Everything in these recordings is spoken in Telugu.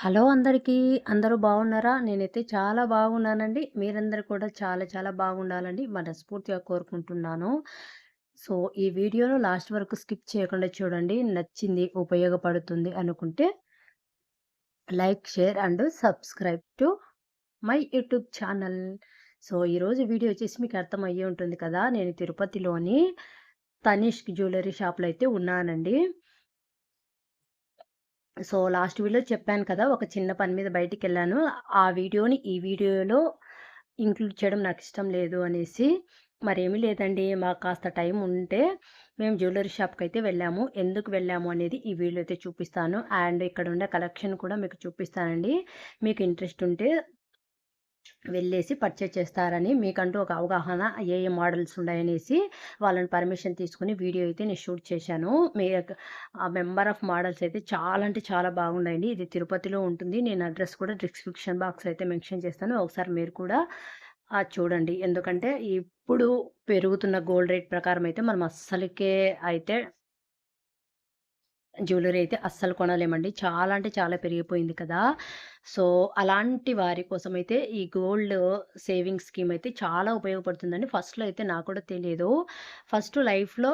హలో అందరికీ. అందరూ బాగున్నారా? నేనైతే చాలా బాగున్నానండి. మీరందరూ కూడా చాలా చాలా బాగుండాలని మనస్ఫూర్తిగా కోరుకుంటున్నాను. సో, ఈ వీడియోను లాస్ట్ వరకు స్కిప్ చేయకుండా చూడండి. నచ్చింది, ఉపయోగపడుతుంది అనుకుంటే like, share and subscribe to my YouTube channel. So, ఈరోజు వీడియో వచ్చేసి మీకు అర్థమయ్యే ఉంటుంది కదా! నేను తిరుపతిలోని తనిష్క్ జ్యువెలరీ షాప్‌లో అయితే ఉన్నానండి. సో, లాస్ట్ వీడియోలో చెప్పాను కదా! ఒక చిన్న పని మీద బయటికి వెళ్ళాను ఆ వీడియోని ఈ వీడియోలో ఇంక్లూడ్ చేయడం నాకు ఇష్టం లేదు అనేసి. మరేమీ లేదండి. మాకు కాస్త టైం ఉంటే మేము జ్యువెలరీ షాప్కి అయితే వెళ్ళాము. ఎందుకు వెళ్ళాము అనేది ఈ వీడియో అయితే చూపిస్తాను. అండ్ ఇక్కడ ఉండే కలెక్షన్ కూడా మీకు చూపిస్తానండి. మీకు ఇంట్రెస్ట్ ఉంటే వెళ్ళేసి పర్చేజ్ చేస్తారని మీకంటూ ఒక అవగాహన ఏ ఏ మోడల్స్ ఉన్నాయనేసి వాళ్ళని పర్మిషన్ తీసుకుని వీడియో అయితే నేను షూట్ చేశాను. మీ ఆ మెంబర్ ఆఫ్ మోడల్స్ అయితే చాలా అంటే చాలా బాగున్నాయండి. ఇది తిరుపతిలో ఉంటుంది. నేను అడ్రస్ కూడా డిస్క్రిప్షన్ బాక్స్ అయితే మెన్షన్ చేస్తాను. ఒకసారి మీరు కూడా అది చూడండి. ఎందుకంటే ఇప్పుడు పెరుగుతున్న గోల్డ్ రేట్ ప్రకారం అయితే మనం అస్సలకే అయితే జ్యువెలరీ అయితే అస్సలు కొనలేమండి. చాలా అంటే చాలా పెరిగిపోయింది కదా! సో, అలాంటి వారి కోసం అయితే ఈ గోల్డ్ సేవింగ్స్ స్కీమ్ అయితే చాలా ఉపయోగపడుతుందండి. ఫస్ట్‌లో అయితే నాకు కూడా తెలియదు ఫస్ట్ లైఫ్‌లో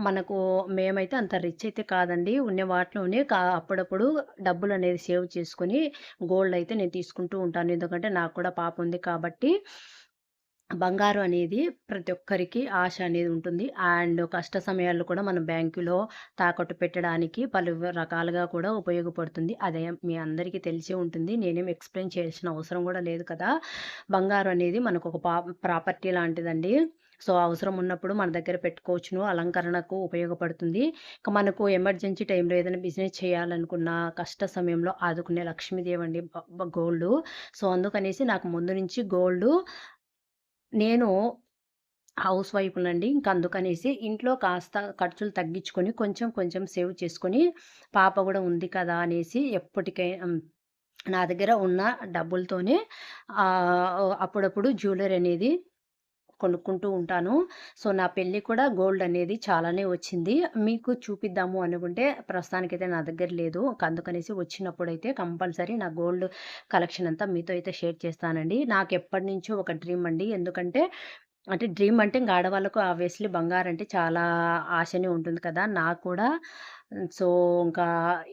మనకు మేమైతే అంత రిచ్ అయితే కాదండి. ఉన్న వాటిలోనే కా అప్పుడప్పుడు డబ్బులు అనేది సేవ్ చేసుకొని గోల్డ్ అయితే నేను తీసుకుంటూ ఉంటాను. ఎందుకంటే నాకు కూడా పాప ఉంది కాబట్టి బంగారం అనేది ప్రతి ఒక్కరికి ఆశ అనేది ఉంటుంది. అండ్ కష్ట సమయాల్లో కూడా మనం బ్యాంకులో తాకట్టు పెట్టడానికి పలు రకాలుగా కూడా ఉపయోగపడుతుంది. అదే మీ అందరికీ తెలిసే ఉంటుంది. నేనేం ఎక్స్‌ప్లెయిన్ చేయాల్సిన అవసరం కూడా లేదు కదా! బంగారం అనేది మనకు ఒక ప్రాపర్టీ లాంటిదండి. సో, అవసరం ఉన్నప్పుడు మన దగ్గర పెట్టుకోవచ్చును. అలంకరణకు ఉపయోగపడుతుంది. ఇక మనకు ఎమర్జెన్సీ టైంలో ఏదైనా బిజినెస్ చేయాలనుకున్న కష్ట సమయంలో ఆదుకునే లక్ష్మీదేవండి అండి గోల్డ్ సో, అందుకనేసి నాకు ముందు నుంచి గోల్డు నేను హౌస్ వైఫ్‌నండి. ఇంక అందుకనేసి ఇంట్లో కాస్త ఖర్చులు తగ్గించుకొని కొంచెం కొంచెం సేవ్ చేసుకొని పాప కూడా ఉంది కదా! అనేసి ఎప్పటికై నా దగ్గర ఉన్న డబ్బులతోనే అప్పుడప్పుడు జ్యువెలరీ అనేది కొనుక్కుంటూ ఉంటాను. సో, నా పెళ్ళి కూడా గోల్డ్ అనేది చాలానే వచ్చింది. మీకు చూపిద్దాము అనుకుంటే ప్రస్తుతానికైతే నా దగ్గర లేదు. అందుకనేసి వచ్చినప్పుడైతే కంపల్సరీ నా గోల్డ్ కలెక్షన్ అంతా మీతో అయితే షేర్ చేస్తానండి. నాకు ఎప్పటినుంచో ఒక డ్రీమ్ అండి. ఎందుకంటే అంటే డ్రీమ్ అంటే ఇంకా ఆడవాళ్ళకు ఆబ్వియస్లీ బంగారంటే చాలా ఆశనే ఉంటుంది కదా! నాకు కూడా సో, ఇంకా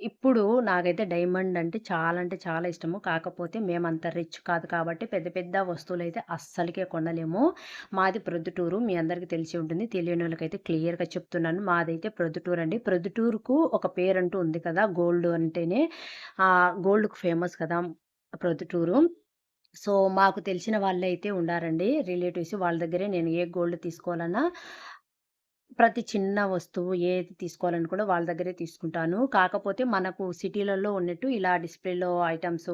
ఇప్పుడు నాకైతే డైమండ్ అంటే చాలా అంటే చాలా ఇష్టము. కాకపోతే మేము అంత రిచ్ కాదు కాబట్టి పెద్ద పెద్ద వస్తువులైతే అస్సలకే కొనలేము. మాది ప్రొద్దుటూరు. మీ అందరికీ తెలిసి ఉంటుంది. తెలియని వాళ్ళకైతే క్లియర్‌గా చెప్తున్నాను. మాదైతే ప్రొద్దుటూరండి. ప్రొద్దుటూరుకు ఒక పేరంటూ ఉంది కదా! గోల్డ్ అంటేనే గోల్డ్‌కు ఫేమస్ కదా! ప్రొద్దుటూరు. సో, మాకు తెలిసిన వాళ్ళైతే ఉండారండి రిలేటివ్స్. వాళ్ళ దగ్గరే నేను ఏ గోల్డ్ తీసుకోవాలన్నా ప్రతి చిన్న వస్తువు ఏది తీసుకోవాలని కూడా వాళ్ళ దగ్గరే తీసుకుంటాను. కాకపోతే మనకు సిటీలలో ఉన్నట్టు ఇలా డిస్‌ప్లేలో ఐటమ్స్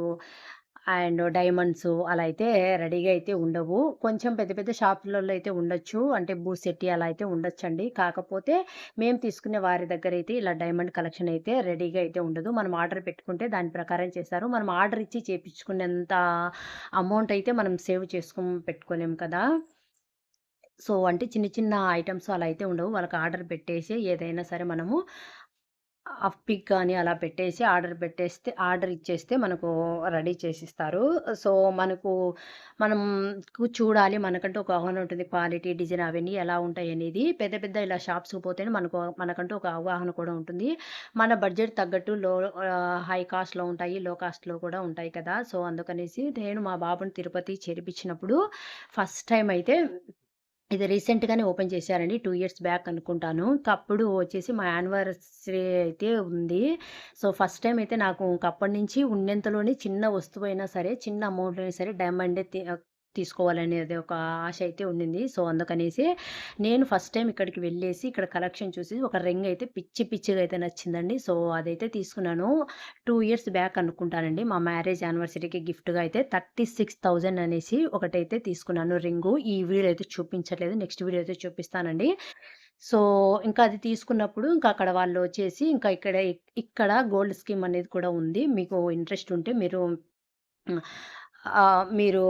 అండ్ డైమండ్స్ అలా అయితే రెడీగా అయితే ఉండవు. కొంచెం పెద్ద పెద్ద షాపులలో అయితే ఉండొచ్చు. అంటే బూసెట్టి అలా అయితే ఉండొచ్చండి. కాకపోతే మేము తీసుకునే వారి దగ్గర అయితే ఇలా డైమండ్ కలెక్షన్ అయితే రెడీగా అయితే ఉండదు. మనం ఆర్డర్ పెట్టుకుంటే దాని ప్రకారం చేస్తారు. మనం ఆర్డర్ ఇచ్చి చేపించుకునేంత అమౌంట్ అయితే మనం సేవ్ చేసుకుని పెట్టుకోలేము కదా! సో, అంటే చిన్న చిన్న ఐటమ్స్ అలా అయితే ఉండవు. వాళ్ళకి ఆర్డర్ పెట్టేసి ఏదైనా సరే మనము ఆహ్, పిక్ కానీ అలా పెట్టేసి ఆర్డర్ పెట్టేస్తే ఆర్డర్ ఇచ్చేస్తే మనకు రెడీ చేసిస్తారు. సో, మనకు మనం చూడాలి. మనకంటూ ఒక అవగాహన ఉంటుంది. క్వాలిటీ, డిజైన్ అవన్నీ ఎలా ఉంటాయి అనేది పెద్ద పెద్ద ఇలా షాప్స్‌కి పోతేనే మనకు మనకంటూ ఒక అవగాహన కూడా ఉంటుంది. మన బడ్జెట్ తగ్గట్టు లో హై కాస్ట్‌లో ఉంటాయి. లో కాస్ట్‌లో కూడా ఉంటాయి కదా! సో, అందుకనేసి నేను మా బాబుని తిరుపతి చేర్పించినప్పుడు ఫస్ట్ టైం అయితే ఇది రీసెంట్‌గానే ఓపెన్ చేశారండి. టూ ఇయర్స్ బ్యాక్ అనుకుంటాను. అప్పుడు వచ్చేసి మా యానివర్సరీ అయితే ఉంది. సో, ఫస్ట్ టైం అయితే నాకు అప్పటి అప్పటినుంచి ఉన్నంతలోనే చిన్న వస్తువు అయినా సరే, చిన్న అమౌంట్ అయినా సరే డైమండే తీసుకోవాలనేది ఒక ఆశ అయితే ఉండింది. సో, అందుకనేసి నేను ఫస్ట్ టైం ఇక్కడికి వెళ్ళేసి ఇక్కడ కలెక్షన్ చూసి ఒక రింగ్ అయితే పిచ్చి పిచ్చిగా అయితే నచ్చిందండి. సో, అదైతే తీసుకున్నాను. టూ ఇయర్స్ బ్యాక్ అనుకుంటానండి. మా మ్యారేజ్ యానివర్సరీకి గిఫ్ట్‌గా అయితే 36,000 అనేసి ఒకటైతే తీసుకున్నాను రింగు. ఈ వీడియో అయితే చూపించట్లేదు. నెక్స్ట్ వీడియో అయితే చూపిస్తానండి. సో, ఇంకా అది తీసుకున్నప్పుడు ఇంకా అక్కడ వాళ్ళు వచ్చేసి ఇంకా ఇక్కడ ఇక్కడ గోల్డ్ స్కీమ్ అనేది కూడా ఉంది. మీకు ఇంట్రెస్ట్ ఉంటే మీరు మీరు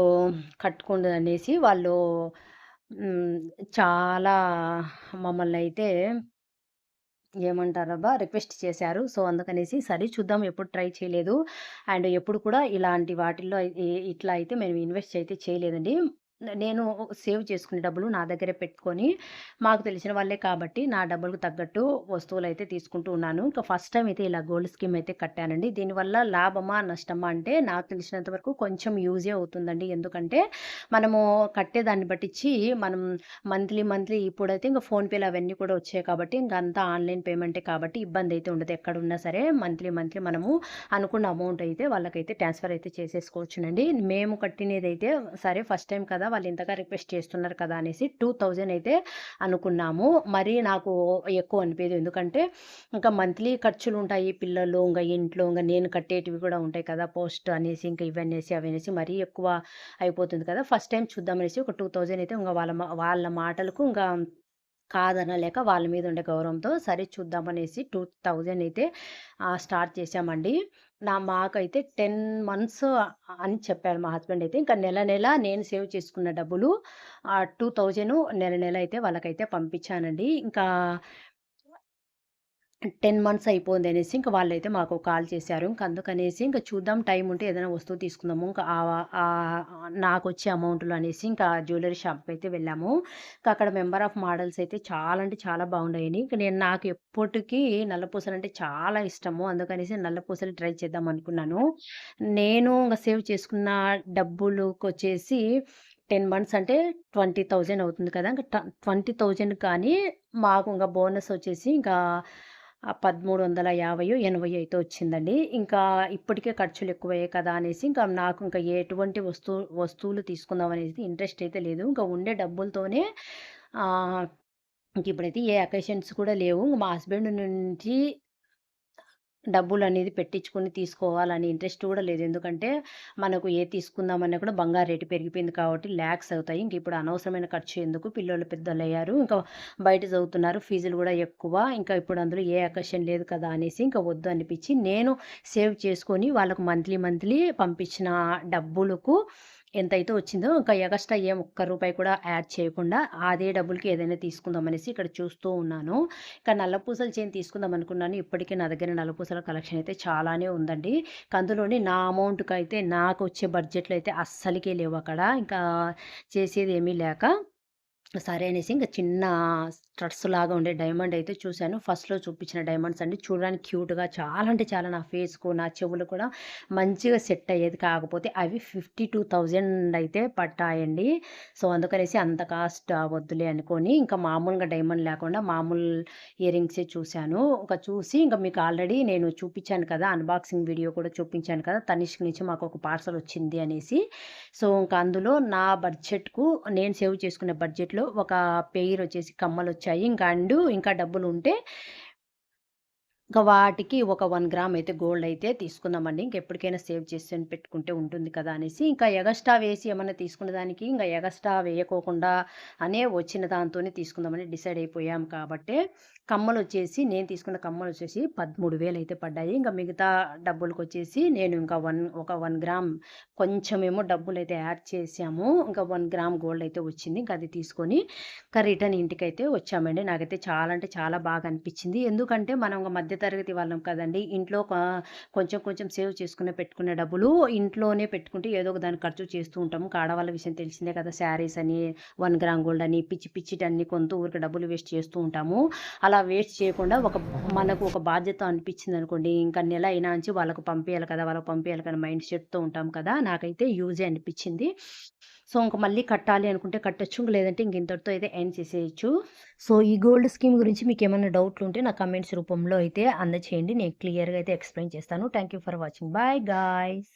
కట్టుకోండి అనేసి వాళ్ళు చాలా మమ్మల్ని అయితే ఏమంటారబ్బా! రిక్వెస్ట్ చేశారు. సో, అందుకనేసి సరే చూద్దాం ఎప్పుడు ట్రై చేయలేదు. అండ్ ఎప్పుడు కూడా ఇలాంటి వాటిల్లో ఇట్లా అయితే మేము ఇన్వెస్ట్ అయితే చేయలేదండి. నేను సేవ్ చేసుకునే డబ్బులు నా దగ్గరే పెట్టుకొని, మాకు తెలిసిన వాళ్ళే కాబట్టి నా డబ్బులకు తగ్గట్టు వస్తువులు అయితే తీసుకుంటూ ఉన్నాను. ఇంకా ఫస్ట్ టైం అయితే ఇలా గోల్డ్ స్కీమ్ అయితే కట్టానండి. దీనివల్ల లాభమా? నష్టమా? అంటే నాకు తెలిసినంత వరకు కొంచెం యూజే అవుతుందండి. ఎందుకంటే మనము కట్టేదాన్ని బట్టించి మనం మంత్లీ, మంత్లీ ఇప్పుడైతే ఇంకా ఫోన్‌పేలు అవన్నీ కూడా వచ్చాయి కాబట్టి ఇంక అంతా ఆన్‌లైన్ పేమెంటే కాబట్టి ఇబ్బంది అయితే ఉండదు. ఎక్కడున్నా సరే మంత్లీ, మంత్లీ మనము అనుకున్న అమౌంట్ అయితే వాళ్ళకైతే ట్రాన్స్‌ఫర్ అయితే చేసేసుకోవచ్చునండి. మేము కట్టినదైతే సరే ఫస్ట్ టైం కదా! వాళ్ళు ఇంతగా రిక్వెస్ట్ చేస్తున్నారు కదా! అనేసి 2000 అయితే అనుకున్నాము. మరీ నాకు ఎక్కువ అనిపించదు ఎందుకంటే ఇంకా మంత్లీ ఖర్చులు ఉంటాయి పిల్లలు, ఇంకా ఇంట్లో ఇంకా నేను కట్టేటివి కూడా ఉంటాయి కదా! పోస్ట్ అనేసి ఇంక ఇవనేసి, అవనేసి మరీ ఎక్కువ అయిపోతుంది కదా! ఫస్ట్ టైం చూద్దామనేసి ఒక 2000 అయితే ఇంకా వాళ్ళ మా వాళ్ళ మాటలకు ఇంకా కాదనలేక వాళ్ళ మీద ఉండే గౌరవంతో సరే చూద్దామనేసి 2000 అయితే స్టార్ట్ చేశామండి. నా మాకైతే 10 మంత్స్ అని చెప్పారు మా హస్బెండ్ అయితే. ఇంకా నెల నెల నేను సేవ్ చేసుకున్న డబ్బులు టూ థౌజండ్ నెల నెల అయితే వాళ్ళకైతే పంపించానండి. ఇంకా 10 మంత్స్ అయిపోయింది అనేసి ఇంకా వాళ్ళైతే మాకు కాల్ చేశారు. ఇంక అందుకనేసి ఇంక చూద్దాం టైం ఉంటే ఏదైనా వస్తువు తీసుకుందాము. ఇంకా నాకు వచ్చే అమౌంట్‌లో అనేసి ఇంకా జ్యువెలరీ షాప్కి అయితే వెళ్ళాము. ఇంకా అక్కడ మెంబర్ ఆఫ్ మోడల్స్ అయితే చాలా అంటే చాలా బాగున్నాయని ఇంకా నేను నాకు ఎప్పటికీ నల్లపూసలు అంటే చాలా ఇష్టము. అందుకనేసి నల్లపూసలు ట్రై చేద్దాం అనుకున్నాను. నేను ఇంకా సేవ్ చేసుకున్న డబ్బులకొచ్చేసి 10 మంత్స్ అంటే 20,000 అవుతుంది కదా! ఇంకా ట 20,000 కానీ మాకు ఇంకా బోనస్ వచ్చేసి ఇంకా పదమూడు వందల యాభై ఎనభై అయితే వచ్చిందండి. ఇంకా ఇప్పటికే ఖర్చులు ఎక్కువయ్యాయి కదా! అనేసి ఇంకా నాకు ఇంకా ఎటువంటి వస్తువు వస్తువులు తీసుకుందాం అనేది ఇంట్రెస్ట్ అయితే లేదు. ఇంకా ఉండే డబ్బులతోనే ఇంక ఇప్పుడైతే ఏ అకేషన్స్ కూడా లేవు. మా హస్బెండ్ నుంచి డబ్బులు అనేది పెట్టించుకొని తీసుకోవాలని ఇంట్రెస్ట్ కూడా లేదు. ఎందుకంటే మనకు ఏది తీసుకుందామన్నా కూడా బంగారు రేటు పెరిగిపోయింది కాబట్టి ల్యాక్స్ అవుతాయి. ఇంక ఇప్పుడు అనవసరమైన ఖర్చు ఎందుకు పిల్లలు పెద్దలు పెద్దోళ్ళయ్యారు. ఇంకా బయట చదువుతున్నారు. ఫీజులు కూడా ఎక్కువ. ఇంకా ఇప్పుడు అందులో ఏ అకేషన్ లేదు కదా! అనేసి ఇంకా వద్దు అనిపించి నేను సేవ్ చేసుకొని వాళ్ళకు మంత్లీ, మంత్లీ పంపించిన డబ్బులకు ఎంతైతే వచ్చిందో ఇంకా ఎగస్ట్రా ఏం ఒక్క రూపాయి కూడా యాడ్ చేయకుండా అదే డబ్బులకి ఏదైనా తీసుకుందాం అనేసి ఇక్కడ చూస్తూ ఉన్నాను. ఇంకా నల్ల పూసల చైన్ తీసుకుందాం అనుకున్నాను. ఇప్పటికే నా దగ్గర నల్ల పూసల కలెక్షన్ అయితే చాలానే ఉందండి. అందులోని నా అమౌంట్కి అయితే నాకు వచ్చే బడ్జెట్‌లో అయితే అస్సలకే లేవు అక్కడ. ఇంకా చేసేదేమీ లేక సరే అనేసి ఇంకా చిన్న స్టడ్స్‌లాగా ఉండే డైమండ్ అయితే చూశాను ఫస్ట్‌లో చూపించిన డైమండ్స్ అండి. చూడడానికి క్యూట్‌గా చాలా అంటే చాలా నా ఫేస్‌కు, నా చెవులు కూడా మంచిగా సెట్ అయ్యేది. కాకపోతే అవి 52,000 అయితే పట్టాయండి సో, అందుకనేసి అంత కాస్ట్ వద్దులే అనుకొని ఇంకా మామూలుగా డైమండ్ లేకుండా మామూలు ఇయరింగ్సే చూశాను ఒక చూసి ఇంకా మీకు ఆల్రెడీ నేను చూపించాను కదా! అన్బాక్సింగ్ వీడియో కూడా చూపించాను కదా! తనిష్క్ నుంచి మాకు ఒక పార్సెల్ వచ్చింది అనేసి. సో, ఇంకా అందులో నా బడ్జెట్‌కు నేను సేవ్ చేసుకునే బడ్జెట్‌లో ఒక పెయిర్ వచ్చేసి కమ్మలు వచ్చాయి ఇంకా అండు ఇంకా డబ్బులు ఉంటే ఇంకా వాటికి ఒక వన్ గ్రామ్ అయితే గోల్డ్ అయితే తీసుకుందామండి. ఇంకెప్పటికైనా సేవ్ చేసుకొని పెట్టుకుంటే ఉంటుంది కదా! అనేసి ఇంకా ఎగస్ట్రా వేసి ఏమన్నా తీసుకున్న దానికి ఇంకా ఎగస్ట్రా వేయకోకుండా అనే వచ్చిన దాంతోనే తీసుకుందామని డిసైడ్ అయిపోయాం కాబట్టి కమ్మలు వచ్చేసి నేను తీసుకున్న కమ్మలు వచ్చేసి పదమూడు వేలు అయితే పడ్డాయి. ఇంకా మిగతా డబ్బులకొచ్చేసి నేను ఇంకా వన్ ఒక వన్ గ్రామ్ కొంచెమేమో డబ్బులు అయితే యాడ్ చేసాము ఇంకా వన్ గ్రామ్ గోల్డ్ అయితే వచ్చింది. ఇంక అది తీసుకొని ఇంకా రిటర్న్ ఇంటికి అయితే వచ్చామండి. నాకైతే చాలా అంటే చాలా బాగా అనిపించింది. ఎందుకంటే మనం మధ్య తరగతి వాళ్ళం కదండీ! ఇంట్లో కొంచెం కొంచెం సేవ్ చేసుకునే పెట్టుకునే డబ్బులు ఇంట్లోనే పెట్టుకుంటే ఏదో ఒక దాన్ని ఖర్చు చేస్తూ ఉంటాము. కాడవాళ్ళ విషయం తెలిసిందే కదా! శారీస్ అని, వన్ గ్రామ్ గోల్డ్ అని పిచ్చి పిచ్చిటని కొంత ఊరికి డబ్బులు వేస్ట్ చేస్తూ ఉంటాము. అలా వేస్ట్ చేయకుండా ఒక మనకు ఒక బాధ్యత అనిపించింది అనుకోండి ఇంకా నెల అయినాంచి వాళ్ళకు పంపించాలి కదా! వాళ్ళకి పంపించాలి కదా! మైండ్ సెట్‌తో ఉంటాం కదా! నాకైతే యూజే అనిపించింది. సో, ఇంక మళ్ళీ కట్టాలి అనుకుంటే కట్టొచ్చు. లేదంటే ఇంక ఇంతటితో అయితే ఎండ్ చేసేయొచ్చు. సో, ఈ గోల్డ్ స్కీమ్ గురించి మీకు ఏమైనా డౌట్లు ఉంటే నా కమెంట్స్ రూపంలో అయితే అందచేయండి. నేను క్లియర్‌గా అయితే ఎక్స్‌ప్లెయిన్ చేస్తాను. Thank you for watching. Bye guys.